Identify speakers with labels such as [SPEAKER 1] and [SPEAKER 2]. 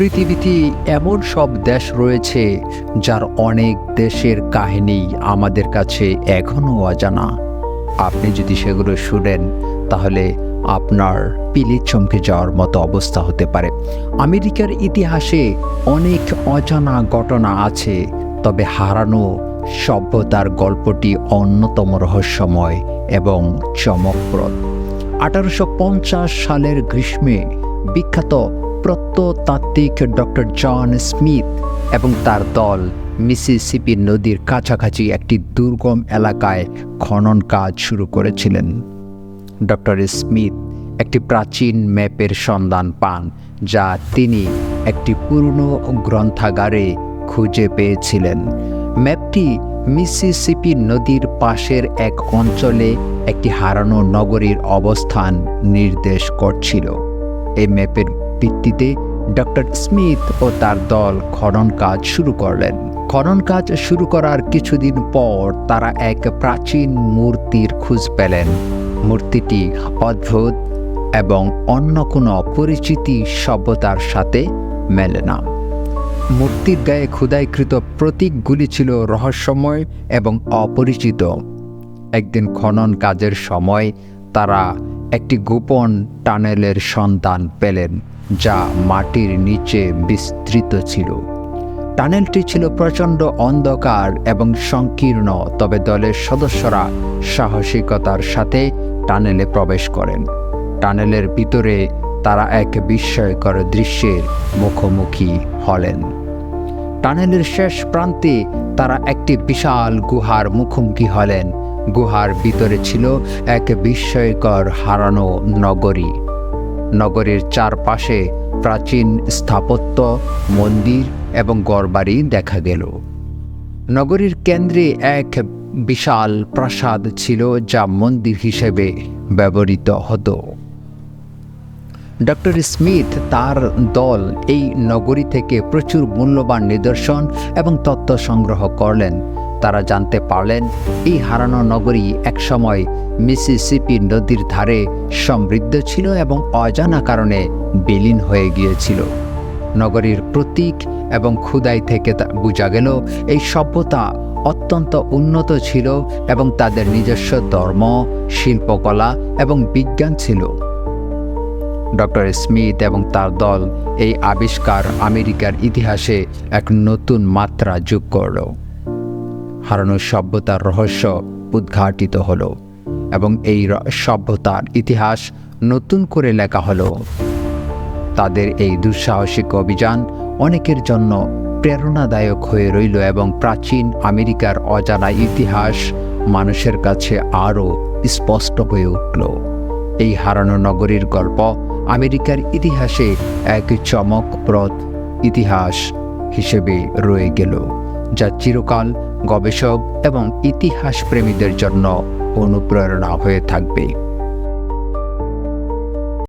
[SPEAKER 1] পৃথিবীতে এমন সব দেশ রয়েছে যার অনেক দেশের কাহিনী আমাদের কাছে এখনও অজানা। আপনি যদি সেগুলো শুনেন, তাহলে আপনার পিলি চমকে যাওয়ার মতো অবস্থা হতে পারে। আমেরিকার ইতিহাসে অনেক অজানা ঘটনা আছে, তবে হারানো সভ্যতার গল্পটি অন্যতম রহস্যময় এবং চমকপ্রদ। আঠারোশো পঞ্চাশ সালের গ্রীষ্মে বিখ্যাত প্রত্নতাত্ত্বিক ডক্টর জন স্মিথ এবং তার দল মিসিসিপি নদীর কাছাকাছি একটি দুর্গম এলাকায় খনন কাজ শুরু করেছিলেন। ডক্টর স্মিথ একটি প্রাচীন ম্যাপের সন্ধান পান, যা তিনি একটি পুরনো গ্রন্থাগারে খুঁজে পেয়েছিলেন। ম্যাপটি মিসিসিপি নদীর পাশের এক অঞ্চলে একটি হারানো নগরীর অবস্থান নির্দেশ করছিল। এই ম্যাপের ভিত্তিতে ডক্টর স্মিথ ও তার দল খনন কাজ শুরু করলেন। খনন কাজ শুরু করার কিছুদিন পর তারা এক প্রাচীন মূর্তির খোঁজ পেলেন। মূর্তিটি অদ্ভুত এবং অন্য কোনো পরিচিতি সভ্যতার সাথে মেলে না। মূর্তির গায়ে ক্ষুদাইকৃত প্রতীকগুলি ছিল রহস্যময় এবং অপরিচিত। একদিন খনন কাজের সময় তারা একটি গোপন টানেলের সন্ধান পেলেন। যা মাটির নিচে বিস্তৃত ছিল। টানেলটি ছিল প্রচণ্ড অন্ধকার এবং সংকীর্ণ, তবে দলের সদস্যরা সাহসিকতার সাথে টানেলে প্রবেশ করেন। টানেলের ভিতরে তারা এক বিস্ময়কর দৃশ্যের মুখোমুখি হলেন। টানেলের শেষ প্রান্তে তারা একটি বিশাল গুহার মুখোমুখি হলেন। গুহার ভিতরে ছিল এক বিস্ময়কর হারানো নগরী। নগরীর চারপাশে প্রাচীন স্থাপত্য, মন্দির এবং গড়বাড়ি দেখা গেল। নগরীর কেন্দ্রে এক বিশাল প্রাসাদ ছিল যা মন্দির হিসেবে ব্যবহৃত হতো। ডক্টর স্মিথ তার দল এই নগরী থেকে প্রচুর মূল্যবান নিদর্শন এবং তথ্য সংগ্রহ করলেন। তারা জানতে পারলেন, এই হারানো নগরী একসময় মিসিসিপি নদীর ধারে সমৃদ্ধ ছিল এবং অজানা কারণে বিলীন হয়ে গিয়েছিল। নগরীর প্রতীক এবং ক্ষুদাই থেকে তা বোঝা গেল, এই সভ্যতা অত্যন্ত উন্নত ছিল এবং তাদের নিজস্ব ধর্ম, শিল্পকলা এবং বিজ্ঞান ছিল। ডক্টর স্মিথ এবং তার দল এই আবিষ্কার আমেরিকার ইতিহাসে এক নতুন মাত্রা যোগ করল। হারানো সভ্যতার রহস্য উদ্ঘাটিত হলো এবং এই সভ্যতার ইতিহাস নতুন করে লেখা হলো। তাদের এই দুঃসাহসিক অভিযান অনেকের জন্য প্রেরণাদায়ক হয়ে রইল এবং প্রাচীন আমেরিকার অজানা ইতিহাস মানুষের কাছে আরও স্পষ্ট হয়ে উঠল। এই হারানো নগরীর গল্প আমেরিকার ইতিহাসে এক চমকপ্রদ ইতিহাস হিসেবে রয়ে গেল। যা চিরকাল গবেষক এবং ইতিহাস প্রেমীদের জন্য অনুপ্রেরণা হয়ে থাকবে।